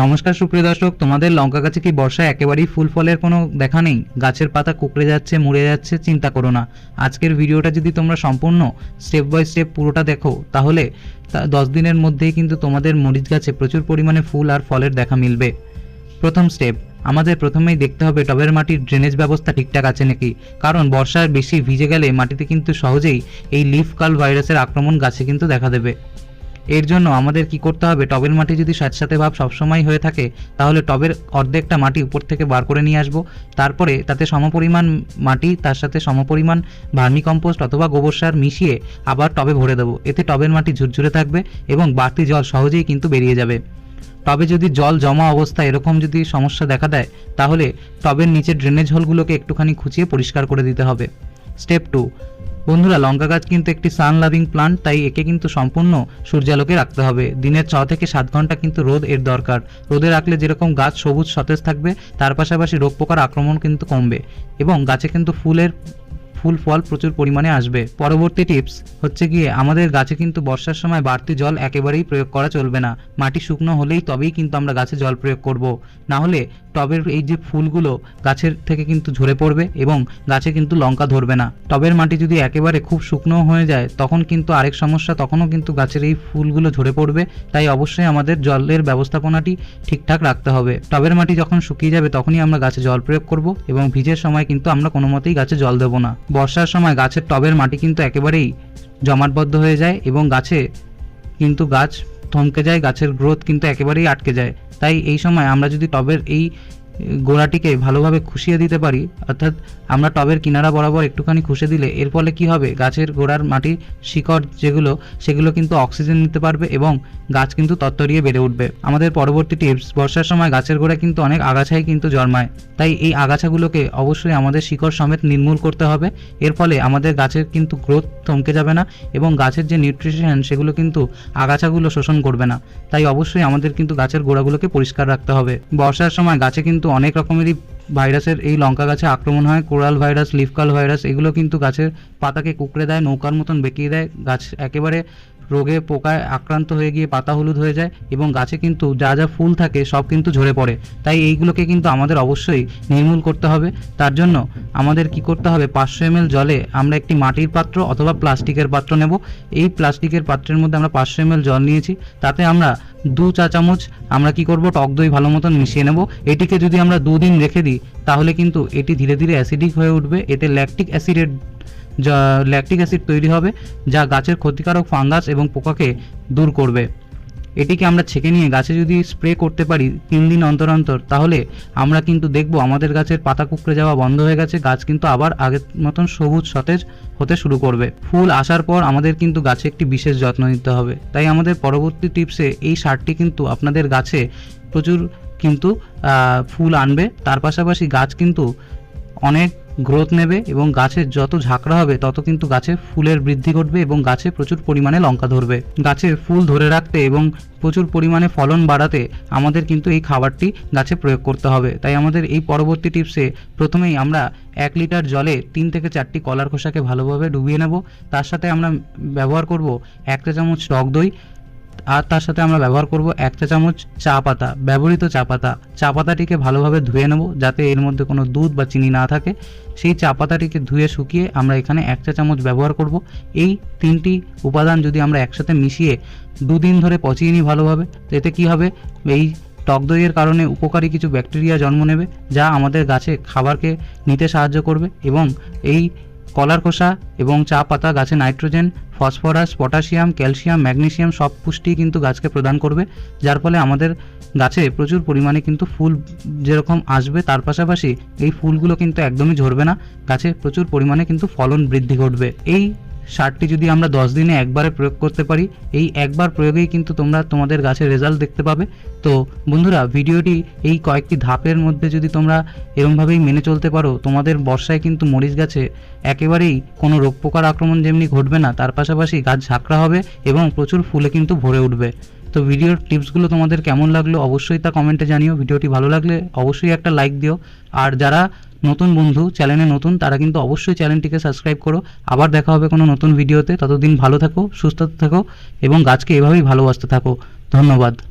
নমস্কার, সুপ্রিয় দর্শক। তোমাদের লঙ্কা গাছে কি বর্ষায় একেবারেই ফুল ফলের কোনো দেখা নেই? গাছের পাতা কুকড়ে যাচ্ছে মরে যাচ্ছে, চিন্তা করো না। আজকের ভিডিওটা যদি তোমরা সম্পূর্ণ স্টেপ বাই স্টেপ পুরোটা দেখো, তাহলে দশ দিনের মধ্যেই কিন্তু তোমাদের মরিচ গাছে প্রচুর পরিমাণে ফুল আর ফলের দেখা মিলবে। প্রথম স্টেপ আমাদের প্রথমেই দেখতে হবে টবের মাটির ড্রেনেজ ব্যবস্থা ঠিকঠাক আছে নাকি? কারণ বর্ষার বেশি ভিজে গেলে মাটিতে কিন্তু সহজেই এই লিফ কাল ভাইরাসের আক্রমণ গাছে কিন্তু দেখা দেবে। এর জন্য আমাদের কি করতে হবে? টবের মাটি যদি স্যাঁতস্যাঁতে ভাব সবসময় হয়ে থাকে, তাহলে টবের অর্ধেকটা মাটি উপর থেকে বার করে নিয়ে আসব। তারপরে তাতে সমপরিমাণ মাটি, তার সাথে সমপরিমাণ ভার্মি কম্পোস্ট অথবা গোবর সার মিশিয়ে আবার টবে ভরে দেবো। এতে টবের মাটি ঝুরঝুরে থাকবে এবং বাড়তি জল সহজেই কিন্তু বেরিয়ে যাবে। টবে যদি জল জমা অবস্থা এরকম যদি সমস্যা দেখা দেয়, তাহলে টবের নিচের ড্রেনেজ হোলগুলোকে একটুখানি খুঁচিয়ে পরিষ্কার করে দিতে হবে। স্টেপ টু বন্ধুরা, লঙ্কা গাছ কিন্তু একটি সান লাভিং প্লান্ট, তাই একে কিন্তু সম্পূর্ণ সূর্যালোকে রাখতে হবে। দিনের ছ থেকে সাত ঘণ্টা কিন্তু রোদ এর দরকার। রোদে রাখলে যেরকম গাছ সবুজ সতেজ থাকবে, তার পাশাপাশি রোগ পোকার আক্রমণ কিন্তু কমবে। এবং গাছে কিন্তু ফুলের ফুল ফল প্রচুর পরিমাণে আসবে। পরবর্তী টিপস হচ্ছে গিয়ে, আমাদের গাছে কিন্তু বর্ষার সময় বাড়তি জল একেবারেই প্রয়োগ করা চলবে না। মাটি শুকনো হলেই তবেই কিন্তু আমরা গাছে জল প্রয়োগ করব। না হলে টবের এই যে ফুলগুলো গাছের থেকে কিন্তু ঝরে পড়বে এবং গাছে কিন্তু লঙ্কা ধরবে না। টবের মাটি যদি একেবারে খুব শুকনো হয়ে যায়, তখন কিন্তু আরেক সমস্যা, তখনও কিন্তু গাছের এই ফুলগুলো ঝরে পড়বে। তাই অবশ্যই আমাদের জলের ব্যবস্থাপনাটি ঠিকঠাক রাখতে হবে। টবের মাটি যখন শুকিয়ে যাবে, তখনই আমরা গাছে জল প্রয়োগ করব এবং ভিজের সময় কিন্তু আমরা কোনো মতেই গাছে জল দেবো না। বর্ষার সময় গাছের টবের মাটি কিন্তু একেবারেই জমাটবদ্ধ হয়ে যায় এবং গাছে কিন্তু গাছ থমকে যায়, গাছের গ্রোথ কিন্তু একেবারেই আটকে যায়। তাই এই সময় আমরা যদি টবের এই গোড়াটিকে ভালোভাবে খুশিয়ে দিতে পারি, অর্থাৎ আমরা টবের কিনারা বরাবর একটুখানি খুশে দিলে এর ফলে কি হবে? গাছের গোড়ার মাটির শিকড় যেগুলো, সেগুলো কিন্তু অক্সিজেন নিতে পারবে এবং গাছ কিন্তু তত্তরিয়ে বেড়ে উঠবে। আমাদের পরবর্তী টিপস, বর্ষার সময় গাছের গোড়া কিন্তু অনেক আগাছাই কিন্তু জন্মায়। তাই এই আগাছাগুলোকে অবশ্যই আমাদের শিকড় সমেত নির্মূল করতে হবে। এর ফলে আমাদের গাছের কিন্তু গ্রোথ থমকে যাবে না এবং গাছের যে নিউট্রিশন, সেগুলো কিন্তু আগাছাগুলো শোষণ করবে না। তাই অবশ্যই আমাদের কিন্তু গাছের গোড়াগুলোকে পরিষ্কার রাখতে হবে। বর্ষার সময় গাছে কিন্তু অনেক রকমেরই ভাইরাসের এই লঙ্কা গাছে আক্রমণ হয়। কোরাল ভাইরাস, লিফকাল ভাইরাস, এগুলো কিন্তু গাছের পাতাকে কুকড়ে দেয়, নৌকার মতন বেঁকিয়ে দেয়। গাছ একেবারে রোগে পোকায় আক্রান্ত হয়ে গিয়ে পাতা হলুদ হয়ে যায় এবং গাছে কিন্তু যা যা ফুল থাকে সব কিন্তু ঝরে পড়ে। তাই এইগুলোকে কিন্তু আমাদের অবশ্যই নির্মূল করতে হবে। তার জন্য আমাদের কি করতে হবে? পাঁচশো এম জলে আমরা একটি মাটির পাত্র অথবা প্লাস্টিকের পাত্র নেব। এই প্লাস্টিকের পাত্রের মধ্যে আমরা পাঁচশো এম জল নিয়েছি। তাতে আমরা দু চা চামচ, আমরা কি করব, টক দই ভালো মতন মিশিয়ে নেব। এটিকে যদি আমরা দুদিন রেখে দিই, তাহলে কিন্তু এটি ধীরে ধীরে অ্যাসিডিক হয়ে উঠবে। এতে ল্যাকটিক অ্যাসিডের যা ল্যাকটিক অ্যাসিড তৈরি হবে, যা গাছের ক্ষতিকারক ফাঙ্গাস এবং পোকাকে দূর করবে। এটিকে আমরা ছেঁকে নিয়ে গাছে যদি স্প্রে করতে পারি তিন দিন অন্তর অন্তর, তাহলে আমরা কিন্তু দেখব আমাদের গাছের পাতা কুকড়ে যাওয়া বন্ধ হয়ে গেছে, গাছ কিন্তু আবার আগের মতন সবুজ সতেজ হতে শুরু করবে। ফুল আসার পর আমাদের কিন্তু গাছে একটি বিশেষ যত্ন নিতে হবে। তাই আমাদের পরবর্তী টিপসে এই সারটি কিন্তু আপনাদের গাছে প্রচুর কিন্তু ফুল আনবে। তার পাশাপাশি গাছ কিন্তু অনেক গ্রোথ নেবে এবং গাছের যত ঝাঁকড়া হবে, তত কিন্তু গাছে ফুলের বৃদ্ধি ঘটবে এবং গাছে প্রচুর পরিমাণে লঙ্কা ধরবে। গাছে ফুল ধরে রাখতে এবং প্রচুর পরিমাণে ফলন বাড়াতে আমাদের কিন্তু এই খাবারটি গাছে প্রয়োগ করতে হবে। তাই আমাদের এই পরবর্তী টিপসে প্রথমেই আমরা এক লিটার জলে তিন থেকে চারটি কলার খোসাকে ভালোভাবে ডুবিয়ে নেব। তার সাথে আমরা ব্যবহার করব এক চা চামচ টক দই আর তার সাথে আমরা ব্যবহার করব এক চা চামচ চা পাতা, ব্যবহৃত চা পাতা। চা পাতাটিকে ভালোভাবে ধুয়ে নেব যাতে এর মধ্যে কোনো দুধ বা চিনি না থাকে। সেই চা পাতাটিকে ধুয়ে শুকিয়ে আমরা এখানে এক চা চামচ ব্যবহার করব। এই তিনটি উপাদান যদি আমরা একসাথে মিশিয়ে দুদিন ধরে পচিয়ে নিই ভালোভাবে, এতে কী হবে? এই টক দইয়ের কারণে উপকারী কিছু ব্যাকটেরিয়া জন্ম নেবে যা আমাদের গাছে খাবারকে নিতে সাহায্য করবে এবং এই কলার খোসা এবং চা পাতা, গাছে nitrogen, phosphorus, potassium, calcium, magnesium সব পুষ্টি কিন্তু গাছকে প্রদান করবে। যার ফলে আমাদের গাছে প্রচুর পরিমাণে কিন্তু ফুল যেরকম আসবে, তার পাশাপাশি এই ফুলগুলো কিন্তু একদমই ঝরবে না। গাছে প্রচুর পরিমাণে কিন্তু ফলন বৃদ্ধি ঘটবে। এই সারটি যদি আমরা দশ দিনে একবারে প্রয়োগ করতে পারি, এই একবার প্রয়োগেই কিন্তু তোমরা তোমাদের গাছের রেজাল্ট দেখতে পাবে। তো বন্ধুরা, ভিডিওটি এই কয়েকটি ধাপের মধ্যে যদি তোমরা এরমভাবেই মেনে চলতে পারো, তোমাদের বর্ষায় কিন্তু মরিচ গাছে একেবারেই কোনো রোগ পোকার আক্রমণ যেমনি ঘটবে না, তার পাশাপাশি গাছ ঝাঁকড়া হবে এবং প্রচুর ফুলে কিন্তু ভরে উঠবে। তো ভিডিওর টিপসগুলো তোমাদের কেমন লাগল অবশ্যই তা কমেন্টে জানিও। ভিডিওটি ভালো লাগলে অবশ্যই একটা লাইক দিও। আর যারা নতুন বন্ধু, চ্যানেলে নতুন, তারা কিন্তু অবশ্যই চ্যানেলটিকে সাবস্ক্রাইব করো। আবার দেখা হবে কোনো নতুন ভিডিওতে। ততদিন ভালো থাকো, সুস্থ থাকো এবং গাছকে এভাবেই ভালোবাসতে থাকো। ধন্যবাদ।